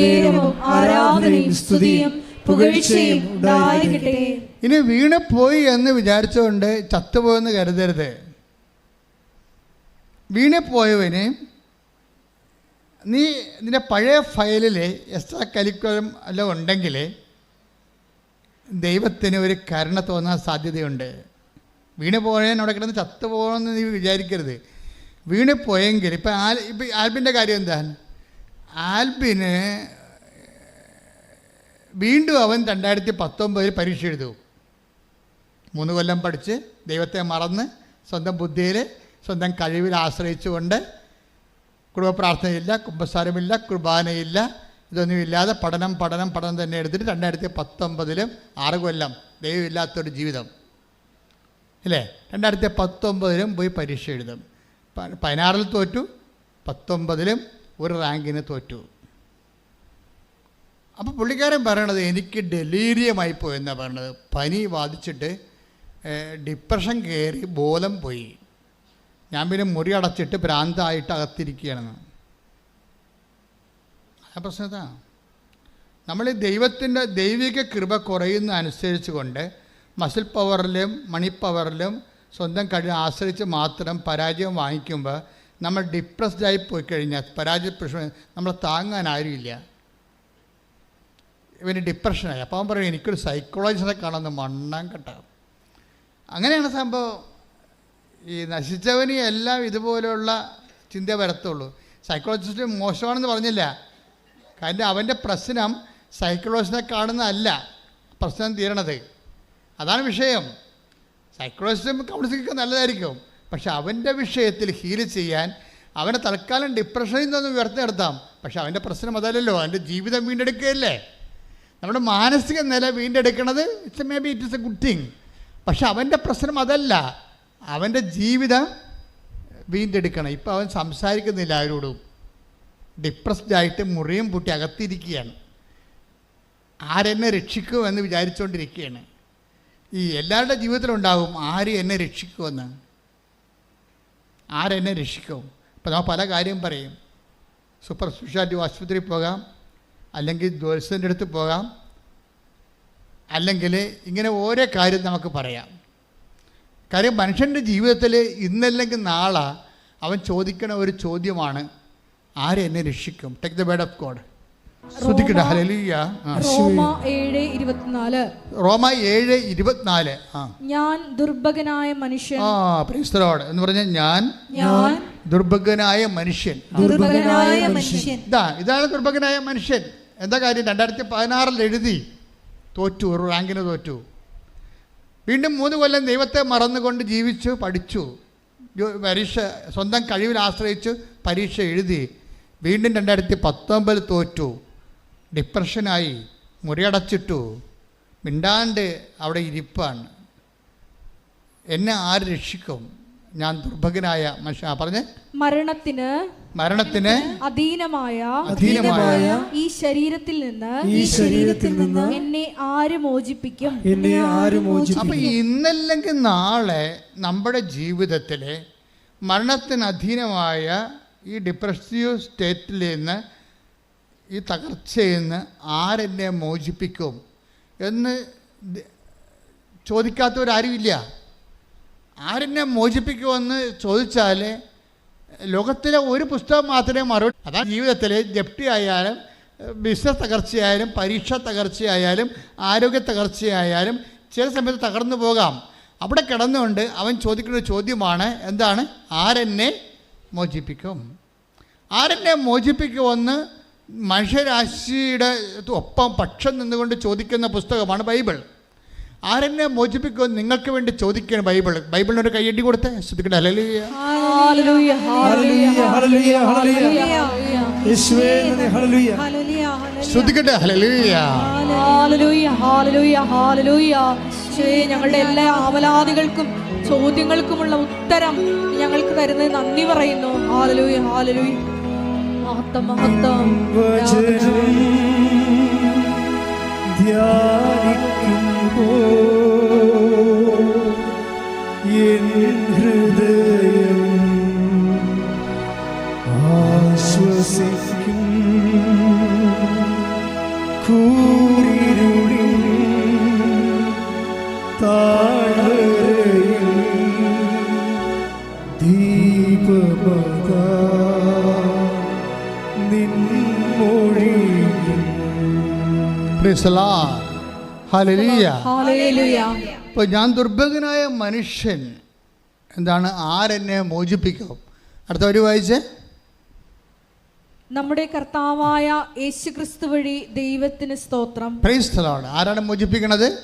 എന്നേരവും ആരാധനയും സ്തുതിയും ഇനി എന്ന് വിചാരിച്ചുകൊണ്ട് ചത്തുപോയെന്ന് കരുതരുത്. വീണപ്പോയവന് നീ നിന്റെ പഴയ ഫയലിൽ എക്സ്ട്രാ കരിക്കുലം എല്ലാം ഉണ്ടെങ്കിൽ ദൈവത്തിന് ഒരു കരുണ തോന്നാൻ സാധ്യതയുണ്ട്. വീണ് പോയാൽ അവിടെ കിടന്ന് ചത്തുപോകണമെന്ന് നീ വിചാരിക്കരുത്. വീണ് പോയെങ്കിൽ ഇപ്പം ആൽ ഇപ്പം ആൽബിന്റെ കാര്യം എന്താ ആൽബിന് വീണ്ടും അവൻ രണ്ടായിരത്തി പത്തൊമ്പതിൽ പരീക്ഷ എഴുതും. മൂന്ന് കൊല്ലം പഠിച്ച് ദൈവത്തെ മറന്ന് സ്വന്തം ബുദ്ധിയിൽ സ്വന്തം കഴിവിൽ ആശ്രയിച്ചുകൊണ്ട് കുടുംബ പ്രാർത്ഥനയില്ല കുംഭസാരമില്ല കുർബാനയില്ല ഇതൊന്നുമില്ലാതെ പഠനം പഠനം പഠനം തന്നെ എടുത്തിട്ട് രണ്ടായിരത്തി പത്തൊമ്പതിലും ആറ് കൊല്ലം ദൈവമില്ലാത്തൊരു ജീവിതം. ഇല്ലേ രണ്ടായിരത്തി പത്തൊമ്പതിലും പോയി പരീക്ഷ എഴുതും. പതിനാറിൽ തോറ്റു പത്തൊമ്പതിലും ഒരു റാങ്കിന് തോറ്റു. അപ്പോൾ പുള്ളിക്കാരൻ പറയണത് എനിക്ക് ഡെലീരിയമായി പോയെന്നാണ് പറയണത്. പനി ബാധിച്ചിട്ട് ഡിപ്രഷൻ കയറി ബോധം പോയി. ഞാൻ പിന്നെ മുറി അടച്ചിട്ട് ഭ്രാന്തായിട്ട് അകത്തിരിക്കുകയാണെന്ന്. ആ പ്രശ്നത്താ നമ്മൾ ദൈവത്തിന്റെ ദൈവിക കൃപ കുറയുന്ന അനുസരിച്ച് കൊണ്ട് മസിൽ പവറിലും മണി പവറിലും സ്വന്തം കഴിവ് ആശ്രയിച്ച് മാത്രം പരാജയം വാങ്ങിക്കുമ്പോൾ നമ്മൾ ഡിപ്രസ്ഡ് ആയി പോയി കഴിഞ്ഞാൽ പരാജയപ്പെട്ട നമ്മളെ താങ്ങാൻ ആരുമില്ല. ഇവന് ഡിപ്രഷനായി അപ്പോൾ അവൻ പറയും എനിക്കൊരു സൈക്കോളജിസ്റ്റിനെ കാണുന്ന മണ്ണാൻ കെട്ടാം. അങ്ങനെയാണ് സംഭവം. ഈ നശിച്ചവന് എല്ലാം ഇതുപോലെയുള്ള ചിന്ത വരത്തുള്ളൂ. സൈക്കോളജിസ്റ്റ് മോശമാണെന്ന് പറഞ്ഞില്ല. കാരണം അവന്റെ പ്രശ്നം സൈക്കോളജിസ്റ്റിനെ കാണുന്നതല്ല. പ്രശ്നം തീരണത്. അതാണ് വിഷയം. സൈക്കോളജിസ്റ്റും കൗൺസിലിങ്ങൊക്കെ നല്ലതായിരിക്കും. പക്ഷെ അവന്റെ വിഷയത്തിൽ ഹീൽ ചെയ്യാൻ അവനെ തൽക്കാലം ഡിപ്രഷനിൽ നിന്നൊന്ന് ഉയർത്തി നിർത്താം. പക്ഷെ അവന്റെ പ്രശ്നം അതല്ലല്ലോ അവന്റെ ജീവിതം വീണ്ടെടുക്കുകയല്ലേ? നമ്മുടെ മാനസിക നില വീണ്ടെടുക്കുന്നത് it's may be it is a good thing പക്ഷെ അവന്റെ പ്രശ്നം അതല്ല അവന്റെ ജീവിതം വീണ്ടെടുക്കണം. ഇപ്പോൾ അവൻ സംസാരിക്കുന്നില്ല ഡിപ്രസ്ഡ് ആയിട്ട് മുറിയും പൂട്ടി അകത്തിരിക്കുകയാണ്. ആരെന്നെ രക്ഷിക്കുമെന്ന് വിചാരിച്ചുകൊണ്ടിരിക്കുകയാണ് ഈ എല്ലാവരുടെ ജീവിതത്തിലുണ്ടാകും ആര് എന്നെ രക്ഷിക്കുമെന്ന്. ആരെന്നെ രക്ഷിക്കും. ഇപ്പോൾ നമ്മൾ പല കാര്യം പറയും. സൂപ്പർ സ്പെഷ്യാലിറ്റി ആശുപത്രിയിൽ പോകാം. അല്ലെങ്കിൽ ജ്യോത്സ്യന്റെ അടുത്ത് പോകാം. അല്ലെങ്കിൽ ഇങ്ങനെ ഓരോ കാര്യം നമുക്ക് പറയാം. കാര്യം മനുഷ്യന്റെ ജീവിതത്തിൽ ഇന്നല്ലെങ്കിൽ നാളെ അവൻ ചോദിക്കണ ഒരു ചോദ്യമാണ് ആരെന്നെ രക്ഷിക്കും? Take the word of God ശ്രദ്ധിക്കട്ടെ ഹലലിയ ആ. റോമ ഏഴ് ഇരുപത്തിനാല്. റോമ ഏഴ് ഇരുപത്തിനാല്. ആ. ഞാൻ ദുർഭകനായ മനുഷ്യൻ. ആ പ്രിസ്തലോട് എന്ന് പറഞ്ഞാൽ ഞാൻ ഞാൻ ദുർഭകനായ മനുഷ്യൻ. ദുർഭകനായ മനുഷ്യൻ. ഇതാ ഇതാണ് ദുർഭകനായ മനുഷ്യൻ. എന്താ കാര്യം? രണ്ടായിരത്തി പതിനാറിൽ എഴുതി. തോറ്റു ഒരു റാങ്കിന് തോറ്റു. വീണ്ടും മൂന്ന് കൊല്ലം ദൈവത്തെ മറന്നുകൊണ്ട് ജീവിച്ചു പഠിച്ചു. പരീക്ഷ സ്വന്തം കഴിവിൽ ആശ്രയിച്ച് പരീക്ഷ എഴുതി. വീണ്ടും രണ്ടായിരത്തി പത്തൊമ്പതിൽ തോറ്റു. ഡിപ്രഷനായി മുറിയടച്ചിട്ടു മിണ്ടാണ്ട് അവിടെ ഇരിപ്പാണ്. എന്നെ ആര് രക്ഷിക്കും? ഞാൻ ദുർഭകനായ മനുഷ്യ പറഞ്ഞ്. മരണത്തിന് മരണത്തിന് അധീനമായ അധീനമായ ഈ ശരീരത്തിൽ നിന്ന് ഈ ശരീരത്തിൽ നിന്ന് എന്നെ ആര് മോചിപ്പിക്കും? എന്നെ ആര് മോചിപ്പിക്കും? അപ്പൊ ഇന്നല്ലെങ്കിൽ നാളെ നമ്മുടെ ജീവിതത്തിലെ മരണത്തിന് അധീനമായ ഈ ഡിപ്രസീവ് സ്റ്റേറ്റിൽ നിന്ന് ഈ തകർച്ചയിൽ നിന്ന് ആരെന്നെ മോചിപ്പിക്കും എന്ന് ചോദിക്കാത്തവരാരുമില്ല. ആരെന്നെ മോചിപ്പിക്കുമെന്ന് ചോദിച്ചാൽ ലോകത്തിലെ ഒരു പുസ്തകം മാത്രമേ മറുപടി അതാ ജീവിതത്തിൽ ജപ്തി ആയാലും ബിസിനസ് തകർച്ചയായാലും പരീക്ഷ തകർച്ചയായാലും ആരോഗ്യ തകർച്ചയായാലും ചില സമയത്ത് തകർന്നു പോകാം. അവിടെ കിടന്നുകൊണ്ട് അവൻ ചോദിക്കുന്ന ചോദ്യമാണ് എന്താണ്? ആരെന്നെ മോചിപ്പിക്കും. ആരെന്നെ മോചിപ്പിക്കുമെന്ന് മനുഷ്യരാശിയുടെ ഒപ്പം പക്ഷം നിന്നുകൊണ്ട് ചോദിക്കുന്ന പുസ്തകമാണ് ബൈബിൾ. ആരെന്നെ മോചിപ്പിക്കുക നിങ്ങൾക്ക് വേണ്ടി ചോദിക്കുകയാണ് ബൈബിൾ. ബൈബിളിന് ഒരു കൈയടി കൊടുത്തേ. ശ്രദ്ധിക്കട്ടെ. ശ്രദ്ധിക്കട്ടെ. ഞങ്ങളുടെ എല്ലാ ആവലാദികൾക്കും ചോദ്യങ്ങൾക്കുമുള്ള ഉത്തരം ഞങ്ങൾക്ക് തരുന്നത് നന്ദി പറയുന്നു. ഹാലലൂയ ഹാലലൂയ മഹത്വം മഹത്വം. ധ്യാനിക്കുമ്പോ ഹൃദയം ആശ്വസിക്കും. ഇപ്പോൾ ഞാൻ ദുർഭകനായ മനുഷ്യൻ. എന്താണ്? ആരെന്നെ മോചിപ്പിക്കും? അടുത്ത ഒരു വായിച്ചേ. നമ്മുടെ കർത്താവായ യേശുക്രിസ്തു വഴി ദൈവത്തിന് സ്തോത്രം. പ്രൈസ്തലാണ്. ആരാണ് മോചിപ്പിക്കണത്?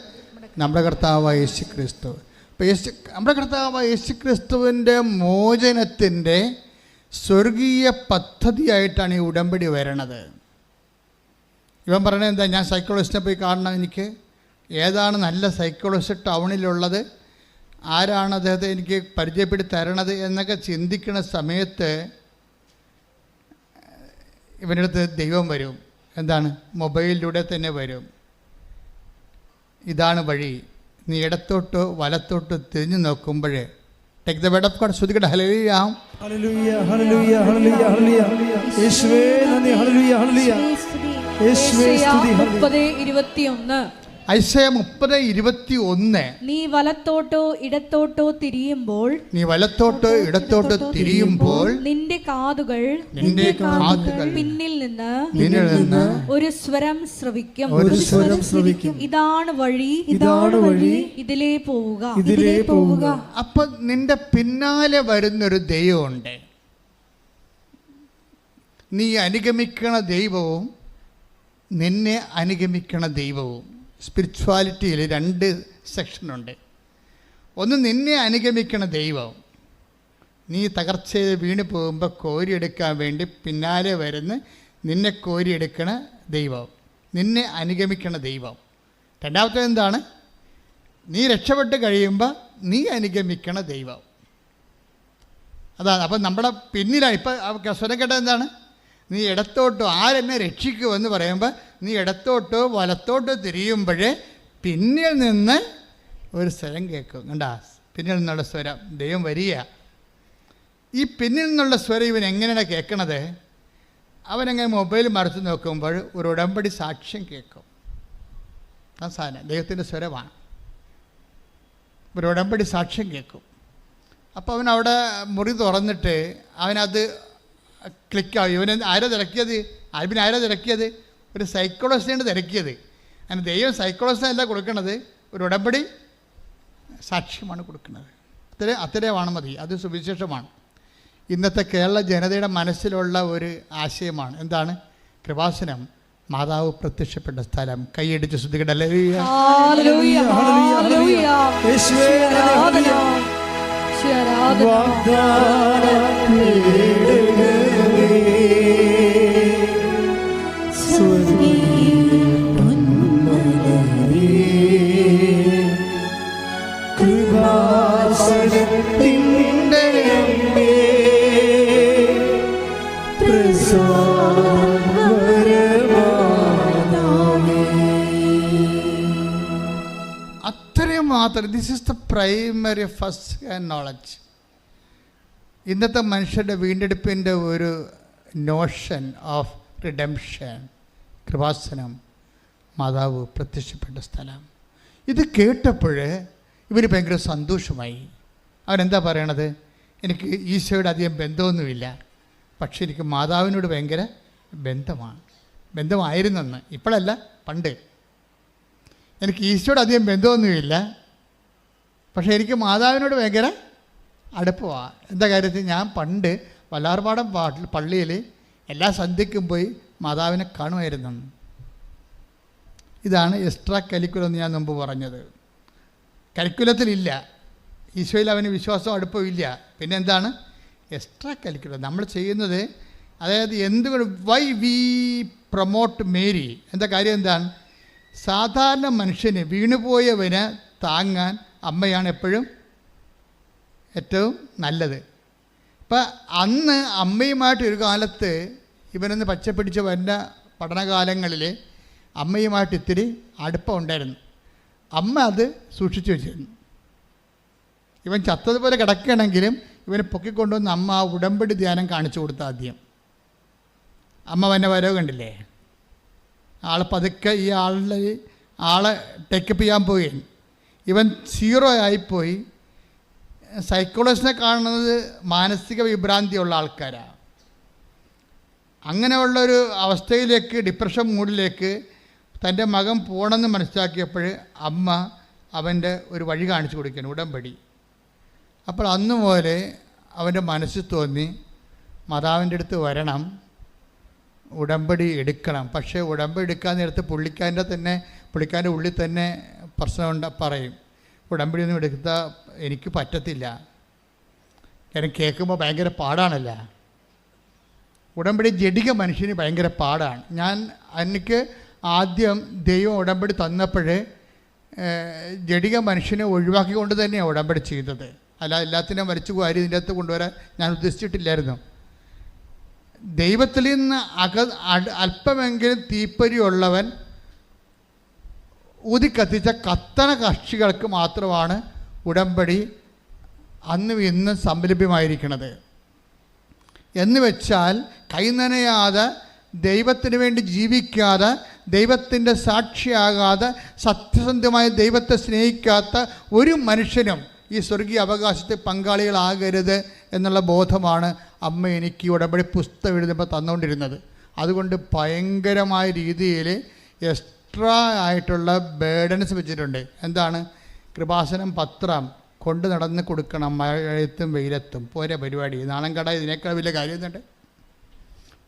നമ്മുടെ കർത്താവായ യേശു ക്രിസ്തു യേശു നമ്മുടെ കർത്താവായ യേശു ക്രിസ്തുവിന്റെ മോചനത്തിന്റെ സ്വർഗീയ പദ്ധതിയായിട്ടാണ് ഈ ഉടമ്പടി വരണത്. ഇവൻ പറയണത് എന്താ ഞാൻ സൈക്കോളജിസ്റ്റിനെ പോയി കാണണം എനിക്ക്. ഏതാണ് നല്ല സൈക്കോളജിസ്റ്റ് ടൗണിലുള്ളത് ആരാണ് അദ്ദേഹത്തെ എനിക്ക് പരിചയപ്പെടുത്തി തരണത് എന്നൊക്കെ ചിന്തിക്കുന്ന സമയത്ത് ഇവന്റെ അടുത്ത് ദൈവം വരും. എന്താണ്? മൊബൈലിലൂടെ തന്നെ വരും. ഇതാണ് വഴി. നീ ഇടത്തോട്ട് വലത്തോട്ട് തിരിഞ്ഞു നോക്കുമ്പോൾ take the word of God ശ്രുതികട ഹലലിയാം ഹല്ലേലൂയ ഹല്ലേലൂയ ഹല്ലേലൂയ ഹല്ലേലൂയ യേശുവേ നന്ദി. ഹല്ലേലൂയ മുപ്പത് ഇരുപത്തി ഒന്ന് നീ വലത്തോട്ടോ ഇടത്തോട്ടോ തിരിയുമ്പോൾ നീ വലത്തോട്ടോ ഇടത്തോട്ടോ തിരിയുമ്പോൾ നിന്റെ കാതുകൾ നിന്റെ കാതുകൾ പിന്നിൽ നിന്ന് പിന്നിൽ നിന്ന് ഒരു സ്വരം ശ്രവിക്കും. ഒരു സ്വരം ശ്രവിക്കും. ഇതാണ് വഴി ഇതാണ് വഴി ഇതിലേ പോവുക ഇതിലേ പോവുക. അപ്പൊ നിന്റെ പിന്നാലെ വരുന്നൊരു ദൈവമുണ്ട്. നീ അനുഗമിക്കണ ദൈവവും നിന്നെ അനുഗമിക്കണ ദൈവവും. സ്പിരിച്വാലിറ്റിയിൽ രണ്ട് സെക്ഷനുണ്ട് ഒന്ന് നിന്നെ അനുഗമിക്കണ ദൈവം. നീ തകർച്ചയിൽ വീണ് പോകുമ്പോൾ കോരിയെടുക്കാൻ വേണ്ടി പിന്നാലെ വരുന്ന നിന്നെ കോരിയെടുക്കണ ദൈവം. നിന്നെ അനുഗമിക്കണ ദൈവം. രണ്ടാമത്തെ എന്താണ്? നീ രക്ഷപ്പെട്ട് കഴിയുമ്പോൾ നീ അനുഗമിക്കണ ദൈവം. അതാണ് അപ്പം നമ്മുടെ പിന്നിലാണ് ഇപ്പം സ്വരം കേട്ടത് എന്താണ്? നീ ഇടത്തോട്ടോ ആരെന്നെ രക്ഷിക്കുമെന്ന് പറയുമ്പോൾ നീ ഇടത്തോട്ടോ വലത്തോട്ടോ തിരിയുമ്പോഴേ പിന്നിൽ നിന്ന് ഒരു സ്വരം കേൾക്കും. കണ്ടാ? പിന്നിൽ നിന്നുള്ള സ്വരം. ദൈവം വരിക. ഈ പിന്നിൽ നിന്നുള്ള സ്വരം ഇവൻ എങ്ങനെയാണ് കേൾക്കണത് അവനങ്ങനെ മൊബൈൽ മറച്ചു നോക്കുമ്പോൾ ഒരു ഉടമ്പടി സാക്ഷ്യം കേൾക്കും. ആ സാധനം ദൈവത്തിന്റെ സ്വരമാണ്. ഒരു ഉടമ്പടി സാക്ഷ്യം കേൾക്കും. അപ്പോൾ അവൻ അവിടെ മുറി തുറന്നിട്ട് അവനത് ക്ലിക്കാവും ഇവനെ ആരാ തിരക്കിയത്? ആൽബിൻ ആരാ തിരക്കിയത്? ഒരു സൈക്കോളജിസ്റ്റാണ് തിരക്കിയത്. അങ്ങനെ ദൈവം സൈക്കോളജിസ്റ്റല്ല കൊടുക്കുന്നത് ഒരു ഉടമ്പടി സാക്ഷ്യമാണ് കൊടുക്കുന്നത്. അത്ര അത്രയുമാണ് മതി. അത് സുവിശേഷമാണ്. ഇന്നത്തെ കേരള ജനതയുടെ മനസ്സിലുള്ള ഒരു ആശയമാണ്. എന്താണ്? കൃപാസനം. മാതാവ് പ്രത്യക്ഷപ്പെട്ട സ്ഥലം. കൈയടിച്ച് ശ്രദ്ധിക്കട്ടെ. വാഗ്ദാന മാത്രം. This is the primary first knowledge ഇന്നത്തെ മനുഷ്യരുടെ വീണ്ടെടുപ്പിന്റെ ഒരു നോഷൻ ഓഫ് റിഡംഷൻ കൃപാസനം മാതാവ് പ്രത്യക്ഷപ്പെട്ട സ്ഥലം. ഇത് കേട്ടപ്പോൾ ഇവന് ഭയങ്കര സന്തോഷമായി. അവനെന്താ പറയണത്? എനിക്ക് ഈശോയുടെ അധികം ബന്ധമൊന്നുമില്ല പക്ഷെ എനിക്ക് മാതാവിനോട് ഭയങ്കര ബന്ധമാണ്. ബന്ധമായിരുന്നെന്ന്. ഇപ്പോഴല്ല പണ്ട്. എനിക്ക് ഈശോയുടെ അധികം ബന്ധമൊന്നുമില്ല പക്ഷേ എനിക്ക് മാതാവിനോട് ഭയങ്കര അടുപ്പമാണ് എന്താ കാര്യത്തിൽ ഞാൻ പണ്ട് വല്ലാർപാടം പാട്ടിൽ പള്ളിയിൽ എല്ലാ സന്ധ്യയ്ക്കും പോയി മാതാവിനെ കാണുമായിരുന്നു. ഇതാണ് എക്സ്ട്രാ കരിക്കുലം എന്ന് ഞാൻ മുമ്പ് പറഞ്ഞത്. കരിക്കുലത്തിലില്ല ഈശോയിൽ അവന് വിശ്വാസം അടുപ്പമില്ല പിന്നെ എന്താണ് എക്സ്ട്രാ കരിക്കുലം നമ്മൾ ചെയ്യുന്നത് അതായത് എന്തുകൊണ്ട് വൈ വി പ്രൊമോട്ട് മേരി എന്താ കാര്യം എന്താണ്? സാധാരണ മനുഷ്യന് വീണുപോയവന് താങ്ങാൻ അമ്മയാണ് എപ്പോഴും ഏറ്റവും നല്ലത്. ഇപ്പം അന്ന് അമ്മയുമായിട്ട് ഒരു കാലത്ത് ഇവനൊന്ന് പച്ചപ്പിടിച്ച് വരുന്ന പഠനകാലങ്ങളിൽ അമ്മയുമായിട്ട് ഇത്തിരി അടുപ്പം ഉണ്ടായിരുന്നു. അമ്മ അത് സൂക്ഷിച്ചു വെച്ചിരുന്നു. ഇവൻ ചത്തതുപോലെ കിടക്കുകയാണെങ്കിലും ഇവനെ പൊക്കിക്കൊണ്ടുവന്ന് അമ്മ ആ ഉടമ്പടി ധ്യാനം കാണിച്ചു കൊടുത്ത ആദ്യം. അമ്മ വന്നെ വരവ് കണ്ടില്ലേ? ആൾ പതുക്കെ ഈ ആളുടെ ആളെ ടേക്കപ്പ് ചെയ്യാൻ പോയി ഇവൻ സീറോ ആയിപ്പോയി. സൈക്കോളജിനെ കാണുന്നത് മാനസിക വിഭ്രാന്തിയുള്ള ആൾക്കാരാണ് അങ്ങനെയുള്ളൊരു അവസ്ഥയിലേക്ക് ഡിപ്രഷൻ മൂഡിലേക്ക് തന്റെ മകൻ പോകണമെന്ന് മനസ്സിലാക്കിയപ്പോൾ അമ്മ അവന്റെ ഒരു വഴി കാണിച്ചു കൊടുക്കുകയാണ് ഉടമ്പടി. അപ്പോൾ അന്ന് പോലെ അവന്റെ മനസ്സിൽ തോന്നി മാതാവിന്റെ അടുത്ത് വരണം ഉടമ്പടി എടുക്കണം. പക്ഷേ ഉടമ്പടി എടുക്കാൻ നേരത്ത് പുള്ളിക്കാരന്റെ തന്നെ പുള്ളിക്കാരന്റെ ഉള്ളിൽ തന്നെ പ്രശ്നമുണ്ട് പറയും. ഉടമ്പടി ഒന്നും എടുക്കുന്ന എനിക്ക് പറ്റത്തില്ല. കാരണം കേൾക്കുമ്പോൾ ഭയങ്കര പാടാണല്ല. ഉടമ്പടി ജഡിക മനുഷ്യന് ഭയങ്കര പാടാണ്. ഞാൻ എനിക്ക് ആദ്യം ദൈവം ഉടമ്പടി തന്നപ്പോൾ ജഡിക മനുഷ്യനെ ഒഴിവാക്കിക്കൊണ്ട് തന്നെയാണ് ഉടമ്പടി ചെയ്തത്. അല്ല എല്ലാത്തിനും വരച്ചു വാരി ഇതിന്റെ അകത്ത് കൊണ്ടുവരാൻ ഞാൻ ഉദ്ദേശിച്ചിട്ടില്ലായിരുന്നു. ദൈവത്തിൽ നിന്ന് അക അല്പമെങ്കിലും തീപ്പരിയുള്ളവൻ ഊതിക്കത്തിച്ച കത്തന കക്ഷികൾക്ക് മാത്രമാണ് ഉടമ്പടി അന്നും ഇന്നും സംലഭ്യമായിരിക്കുന്നത് എന്ന് വെച്ചാൽ കൈനനയാതെ ദൈവത്തിന് വേണ്ടി ജീവിക്കാതെ ദൈവത്തിന്റെ സാക്ഷിയാകാതെ സത്യസന്ധമായ ദൈവത്തെ സ്നേഹിക്കാത്ത ഒരു മനുഷ്യനും ഈ സ്വർഗീയ അവകാശത്തെ പങ്കാളികളാകരുത് എന്നുള്ള ബോധമാണ് അമ്മ എനിക്ക് ഉടമ്പടി പുസ്തകം എഴുതുമ്പോൾ തന്നുകൊണ്ടിരുന്നത്. അതുകൊണ്ട് ഭയങ്കരമായ രീതിയിൽ എക്സ്ട്രാ ആയിട്ടുള്ള ബേഡൻസ് വെച്ചിട്ടുണ്ട്. എന്താണ്? കൃപാസനം പത്രം കൊണ്ട് നടന്ന് കൊടുക്കണം മഴയത്തും വെയിലത്തും. പോരെ പരിപാടി. നാണം കട ഇതിനേക്കാൾ വലിയ കാര്യം എന്നുണ്ട്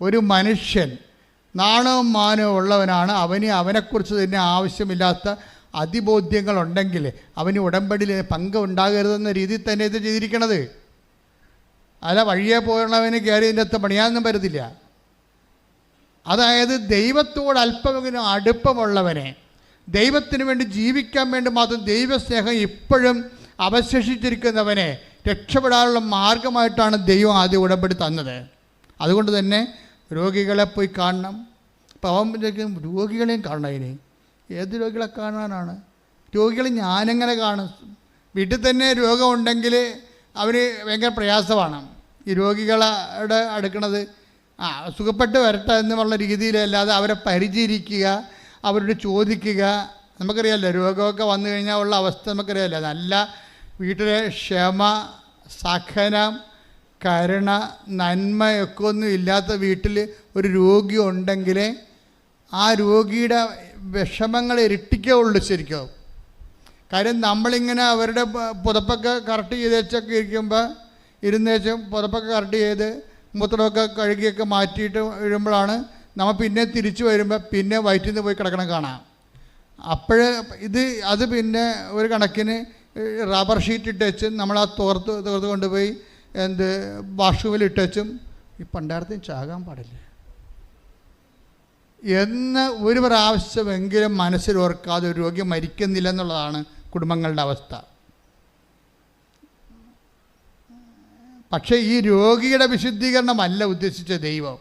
ഒരു മനുഷ്യൻ നാണവും മാനവും ഉള്ളവനാണ്. അവന് അവനെക്കുറിച്ച് തന്നെ ആവശ്യമില്ലാത്ത അതിബോധ്യങ്ങളുണ്ടെങ്കിൽ അവന് ഉടമ്പടിയിൽ പങ്ക് ഉണ്ടാകരുതെന്ന രീതിയിൽ തന്നെ ഇത് ചെയ്തിരിക്കണത്. അല്ല വഴിയെ പോകണവന് കയറി ഇതിന്റെ അകത്ത് പണിയാനൊന്നും പറ്റത്തില്ല. അതായത് ദൈവത്തോട് അല്പമെങ്കിലും അടുപ്പമുള്ളവനെ ദൈവത്തിന് വേണ്ടി ജീവിക്കാൻ വേണ്ടി മാത്രം ദൈവസ്നേഹം ഇപ്പോഴും അവശേഷിച്ചിരിക്കുന്നവനെ രക്ഷപ്പെടാനുള്ള മാർഗമായിട്ടാണ് ദൈവം ആദ്യം ഉടമ്പടി തന്നത്. അതുകൊണ്ട് തന്നെ രോഗികളെ പോയി കാണണം. വിചാരിക്കും രോഗികളെയും കാണണം ഇനി. ഏത് രോഗികളെ കാണാനാണ്? രോഗികളെ ഞാനെങ്ങനെ കാണും? വീട്ടിൽ തന്നെ രോഗമുണ്ടെങ്കിൽ അവർ ഭയങ്കര പ്രയാസമാണ്. ഈ രോഗികളുടെ അടുക്കണത് ആ സുഖപ്പെട്ട് വരട്ടെ എന്നുള്ള രീതിയിലല്ലാതെ അവരെ പരിചരിക്കുക അവരോട് ചോദിക്കുക. നമുക്കറിയാമല്ലോ രോഗമൊക്കെ വന്നു കഴിഞ്ഞാൽ ഉള്ള അവസ്ഥ നമുക്കറിയാമല്ലോ നല്ല വീട്ടിലെ ക്ഷമ സഹനം കരുണ നന്മയൊക്കെ ഒന്നും ഇല്ലാത്ത വീട്ടിൽ ഒരു രോഗി ഉണ്ടെങ്കിൽ ആ രോഗിയുടെ വിഷമങ്ങൾ ഇരട്ടിക്കുള്ളൂ ശരിക്കും. കാര്യം നമ്മളിങ്ങനെ അവരുടെ പുതപ്പൊക്കെ കറക്റ്റ് ചെയ്ത് വെച്ചൊക്കെ ഇരിക്കുമ്പോൾ ഇരുന്നേച്ചും പുതപ്പൊക്കെ കറക്റ്റ് ചെയ്ത് മൂത്രമൊക്കെ കഴുകിയൊക്കെ മാറ്റിയിട്ട് വരുമ്പോഴാണ് നമ്മൾ പിന്നെ തിരിച്ചു വരുമ്പോൾ പിന്നെ വയറ്റിൽ നിന്ന് പോയി കിടക്കണം കാണാം. അപ്പോൾ ഇത് അത് പിന്നെ ഒരു കണക്കിന് റബ്ബർ ഷീറ്റ് ഇട്ടേച്ചും നമ്മൾ ആ തോർത്ത് തോർത്ത് കൊണ്ടുപോയി എന്ത് വാഷ്റൂമിൽ ഇട്ടേച്ചും ഈ പണ്ടാരത്തിന് ചാകാൻ പാടില്ല. എന്ന് ഒരു പ്രാവശ്യമെങ്കിലും മനസ്സിലോർക്കാതെ ഒരു രോഗി മരിക്കുന്നില്ല എന്നുള്ളതാണ് കുടുംബങ്ങളുടെ അവസ്ഥ. പക്ഷേ ഈ രോഗിയുടെ വിശുദ്ധീകരണമല്ല ഉദ്ദേശിച്ച ദൈവം.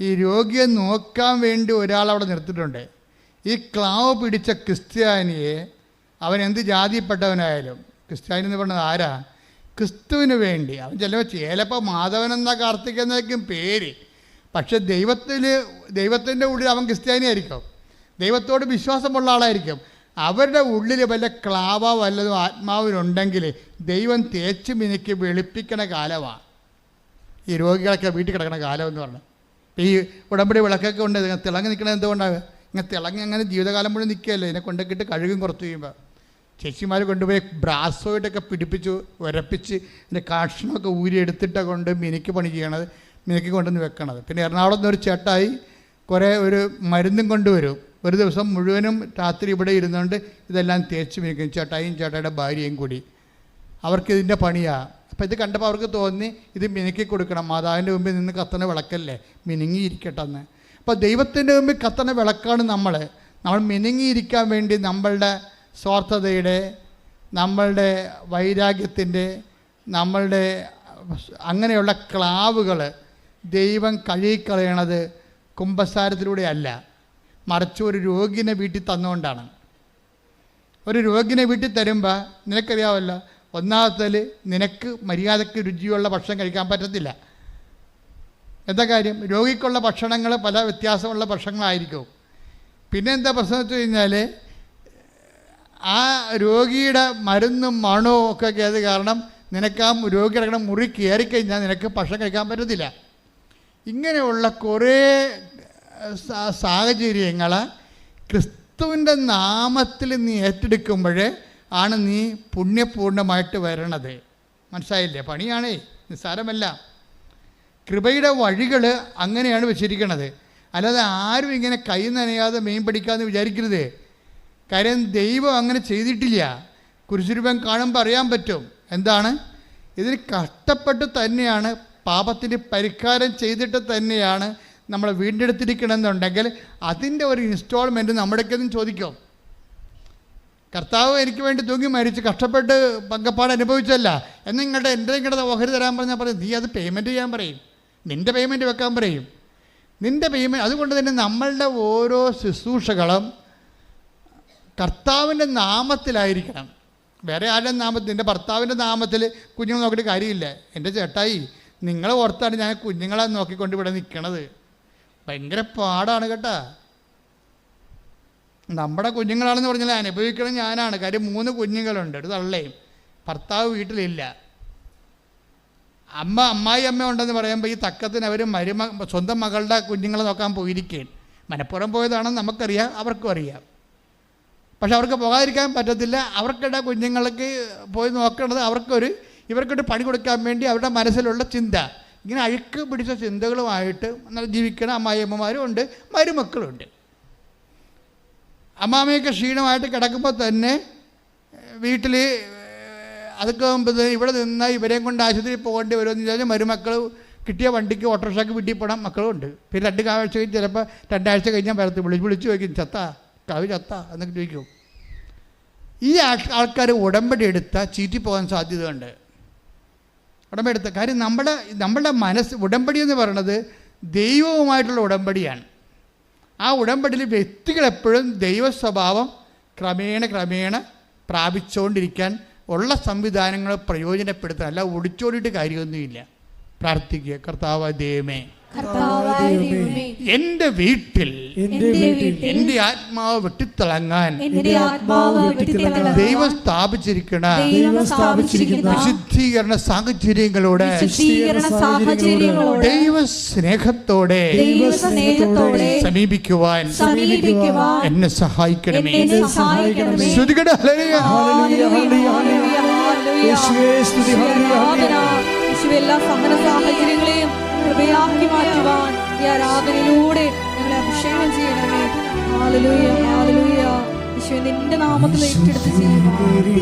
ഈ രോഗിയെ നോക്കാൻ വേണ്ടി ഒരാളവിടെ നിർത്തിയിട്ടുണ്ട്. ഈ ക്ലാവ് പിടിച്ച ക്രിസ്ത്യാനിയെ അവൻ എന്ത് ജാതിപ്പെട്ടവനായാലും ക്രിസ്ത്യാനി എന്ന് പറഞ്ഞത് ആരാ? ക്രിസ്തുവിന് വേണ്ടി. അവൻ ചിലപ്പോൾ ചിലപ്പോൾ മാധവൻ എന്ന കാർത്തിക് പേര്. പക്ഷെ ദൈവത്തിൽ ദൈവത്തിന്റെ ഉള്ളിൽ അവൻ ക്രിസ്ത്യാനിയായിരിക്കും. ദൈവത്തോട് വിശ്വാസമുള്ള ആളായിരിക്കും. അവരുടെ ഉള്ളിൽ വല്ല ക്ലാവ വല്ലതും ആത്മാവിനുണ്ടെങ്കിൽ ദൈവം തേച്ച് മിനുക്കി വെളുപ്പിക്കണ കാലമാണ് ഈ രോഗികളൊക്കെ വീട്ടിൽ കിടക്കണ കാലം എന്ന് പറഞ്ഞു ഈ ഉടമ്പടി വിളക്കൊക്കെ ഉണ്ട് ഇങ്ങനെ തിളങ്ങി നിൽക്കണത് എന്തുകൊണ്ടാണ് ഇങ്ങനെ തിളങ്ങി അങ്ങനെ ജീവിതകാലം മുഴുവൻ നിൽക്കുകയല്ലേ? ഇതിനെ കൊണ്ടൊക്കെ കഴുകും കുറച്ച് കഴിയുമ്പോൾ ചേച്ചിമാർ കൊണ്ടുപോയി ബ്രാസോയിട്ടൊക്കെ പിടിപ്പിച്ച് ഉരപ്പിച്ച് എന്റെ കാഷ്ണമൊക്കെ ഊരി എടുത്തിട്ട് കൊണ്ട് മിനിക്ക് പണി ചെയ്യണത് മിനിക്ക് കൊണ്ടുവന്ന് വെക്കണത്. പിന്നെ എറണാകുളത്ത് നിന്ന് ഒരു ചേട്ടായി കുറേ ഒരു മരുന്നും കൊണ്ടുവരും. ഒരു ദിവസം മുഴുവനും രാത്രി ഇവിടെ ഇരുന്നുകൊണ്ട് ഇതെല്ലാം തേച്ച് മിനിക്കും ചേട്ടായും ചേട്ടായുടെ ഭാര്യയും കൂടി. അവർക്കിതിന്റെ പണിയാണ് അപ്പോൾ ഇത് കണ്ടപ്പോൾ അവർക്ക് തോന്നി ഇത് മിനുക്കി കൊടുക്കണം. മാതാവിന്റെ മുമ്പിൽ നിന്ന് കത്തണ വിളക്കല്ലേ? മിനുങ്ങിയിരിക്കട്ടെ എന്ന് അപ്പോൾ ദൈവത്തിന്റെ മുമ്പിൽ കത്തണ വിളക്കാണ് നമ്മൾ നമ്മൾ മിനുങ്ങിയിരിക്കാൻ വേണ്ടി നമ്മളുടെ സ്വാർത്ഥതയുടെ നമ്മളുടെ വൈരാഗ്യത്തിന്റെ നമ്മളുടെ അങ്ങനെയുള്ള ക്ലാവുകൾ ദൈവം കഴുകിക്കളയണത് കുംഭസാരത്തിലൂടെ അല്ല മറിച്ച് ഒരു രോഗിനെ വീട്ടിൽ തന്നുകൊണ്ടാണ്. ഒരു രോഗിനെ വീട്ടിൽ തരുമ്പോൾ നിനക്കറിയാമല്ലോ ഒന്നാമത്തേൽ നിനക്ക് മര്യാദയ്ക്ക് രുചിയുള്ള ഭക്ഷണം കഴിക്കാൻ പറ്റത്തില്ല. എന്താ കാര്യം? രോഗിക്കുള്ള ഭക്ഷണങ്ങൾ പല വ്യത്യാസമുള്ള ഭക്ഷണങ്ങളായിരിക്കും. പിന്നെ എന്താ പ്രശ്നം വെച്ച് കഴിഞ്ഞാൽ ആ രോഗിയുടെ മരുന്നും മണവും ഒക്കെ അത് കാരണം നിനക്ക് ആ രോഗി കിടക്കുന്ന മുറി കയറിക്കഴിഞ്ഞാൽ നിനക്ക് ഭക്ഷണം കഴിക്കാൻ പറ്റത്തില്ല. ഇങ്ങനെയുള്ള കുറേ സാഹചര്യങ്ങൾ ക്രിസ്തുവിന്റെ നാമത്തിൽ നീ ഏറ്റെടുക്കുമ്പോൾ ആണ് നീ പുണ്യപൂർണമായിട്ട് വരണത്. മനസ്സിലായില്ലേ? പണിയാണേ നിസ്സാരമല്ല. കൃപയുടെ വഴികൾ അങ്ങനെയാണ് വെച്ചിരിക്കുന്നത് അല്ലാതെ ആരും ഇങ്ങനെ കൈ നനയാതെ മീൻ പിടിക്കാമെന്ന് വിചാരിക്കരുത്. കാര്യം ദൈവം അങ്ങനെ ചെയ്തിട്ടില്ല. കുരിശുരൂപം കാണുമ്പോൾ അറിയാൻ പറ്റും. എന്താണ്? ഇതിന് കഷ്ടപ്പെട്ട് തന്നെയാണ് പാപത്തിന് പരിഹാരം ചെയ്തിട്ട് തന്നെയാണ് നമ്മൾ വീണ്ടെടുത്തിരിക്കണമെന്നുണ്ടെങ്കിൽ അതിന്റെ ഒരു ഇൻസ്റ്റാൾമെന്റ് നമ്മുടെക്കൊന്നും ചോദിക്കോ? കർത്താവ് എനിക്ക് വേണ്ടി തൂങ്ങി മരിച്ച് കഷ്ടപ്പെട്ട് പങ്കപ്പാട് അനുഭവിച്ചല്ല എന്ന് നിങ്ങളുടെ എന്റെ നിങ്ങളുടെ ഓഹരി തരാൻ പറഞ്ഞാൽ പറയും നീ അത് പേയ്മെന്റ് ചെയ്യാൻ പറയും. നിന്റെ പേയ്മെന്റ് വെക്കാൻ പറയും. നിന്റെ പേയ്മെന്റ് അതുകൊണ്ട് തന്നെ നമ്മളുടെ ഓരോ ശുശ്രൂഷകളും കർത്താവിന്റെ നാമത്തിലായിരിക്കണം. വേറെ ആരുടെ നാമത്തിൽ? എന്റെ ഭർത്താവിന്റെ നാമത്തിൽ കുഞ്ഞുങ്ങൾ നോക്കിയിട്ട് കാര്യമില്ല. എന്റെ ചേട്ടായി നിങ്ങളെ ഓർത്താണ് ഞാൻ കുഞ്ഞുങ്ങളെ നോക്കിക്കൊണ്ട് ഇവിടെ നിൽക്കണത്. ഭയങ്കര പാടാണ് കേട്ടാ. നമ്മുടെ കുഞ്ഞുങ്ങളാണെന്ന് പറഞ്ഞാൽ അനുഭവിക്കണം ഞാനാണ്. കാര്യം മൂന്ന് കുഞ്ഞുങ്ങളുണ്ട്. ഒരു തള്ളയും. ഭർത്താവ് വീട്ടിലില്ല. അമ്മ അമ്മായി അമ്മ ഉണ്ടെന്ന് പറയുമ്പോൾ ഈ തക്കത്തിന് അവർ മരുമ സ്വന്തം മകളുടെ കുഞ്ഞുങ്ങളെ നോക്കാൻ പോയിരിക്കുകയാണ്. മനപ്പുറം പോയതാണെന്ന് നമുക്കറിയാം അവർക്കും അറിയാം. പക്ഷെ അവർക്ക് പോകാതിരിക്കാൻ പറ്റത്തില്ല. അവർക്കിടെ കുഞ്ഞുങ്ങൾക്ക് പോയി നോക്കേണ്ടത് അവർക്കൊരു ഇവർക്കൊരു പണി കൊടുക്കാൻ വേണ്ടി അവരുടെ മനസ്സിലുള്ള ചിന്ത. ഇങ്ങനെ അഴുക്ക് പിടിച്ച ചിന്തകളുമായിട്ട് ജീവിക്കണ അമ്മായിയമ്മമാരും ഉണ്ട് മരുമക്കളുണ്ട്. അമ്മാമ്മയൊക്കെ ക്ഷീണമായിട്ട് കിടക്കുമ്പോൾ തന്നെ വീട്ടിൽ അതൊക്കെ ഇവിടെ നിന്ന് ഇവരെയും കൊണ്ട് ആശുപത്രിയിൽ പോകേണ്ടി വരുമെന്ന് വിചാരിച്ചാൽ മരുമക്കൾ കിട്ടിയ വണ്ടിക്ക് ഓട്ടോറിക്ഷയ്ക്ക് വീട്ടിൽ പോകണം മക്കളും ഉണ്ട് പിന്നെ രണ്ട് കാഴ്ച കഴിഞ്ഞ് ചിലപ്പോൾ രണ്ടാഴ്ച കഴിഞ്ഞാൽ വരത്ത് വിളിച്ച് വിളിച്ച് ചോദിക്കും ചത്ത കവി ചത്ത? എന്നൊക്കെ ചോദിക്കും. ഈ ആൾക്കാർ ഉടമ്പടി എടുത്താൽ ചീറ്റി പോകാൻ സാധ്യതയുണ്ട്. ഉടമ്പടി എടുത്ത കാര്യം നമ്മുടെ നമ്മുടെ മനസ്സ് ഉടമ്പടി എന്ന് പറയുന്നത് ദൈവവുമായിട്ടുള്ള ഉടമ്പടിയാണ്. ആ ഉടമ്പടിയിൽ വ്യക്തികൾ എപ്പോഴും ദൈവ സ്വഭാവം ക്രമേണ ക്രമേണ പ്രാപിച്ചുകൊണ്ടിരിക്കാൻ ഉള്ള സംവിധാനങ്ങൾ പ്രയോജനപ്പെടുത്തുക അല്ല ഒടിച്ചോടിയിട്ട് കാര്യമൊന്നുമില്ല. പ്രാർത്ഥിക്കുക കർത്താവ് ദൈവമേ. വീട്ടിൽ എന്റെ വീട്ടിൽ ആത്മാവ് വെട്ടിത്തിളങ്ങാൻ എന്റെ ആത്മാവ് വെട്ടിത്തിളങ്ങുക. ദൈവം സ്ഥാപിച്ചിരിക്കണ ദൈവം സ്ഥാപിച്ചിരിക്കുന്ന വിശുദ്ധീകരണ സാഹചര്യങ്ങളോടെ ദൈവ സ്നേഹത്തോടെ സമീപിക്കുവാൻ എന്നെ സഹായിക്കണമേ ശ്രുതികട ഹല്ലേലൂയ. Hallelujah, hallelujah, hallelujah. യേശുവേ, സ്തുതി, ഹല്ലേലൂയ, ഹല്ലേലൂയ. യേശുവേ, എല്ലാ സഹന സാഹചര്യങ്ങളെയും കൃപയാക്കി മാറ്റുവാൻ ഈ ആരാധനയിലൂടെ ഞങ്ങളെ അഭിഷേകം ചെയ്യണമേ. ഹാലലൂയ ഹാലലൂയ ഈശോ നിന്റെ നാമത്തിൽ ഏറ്റെടുത്ത് അഭിഷേകം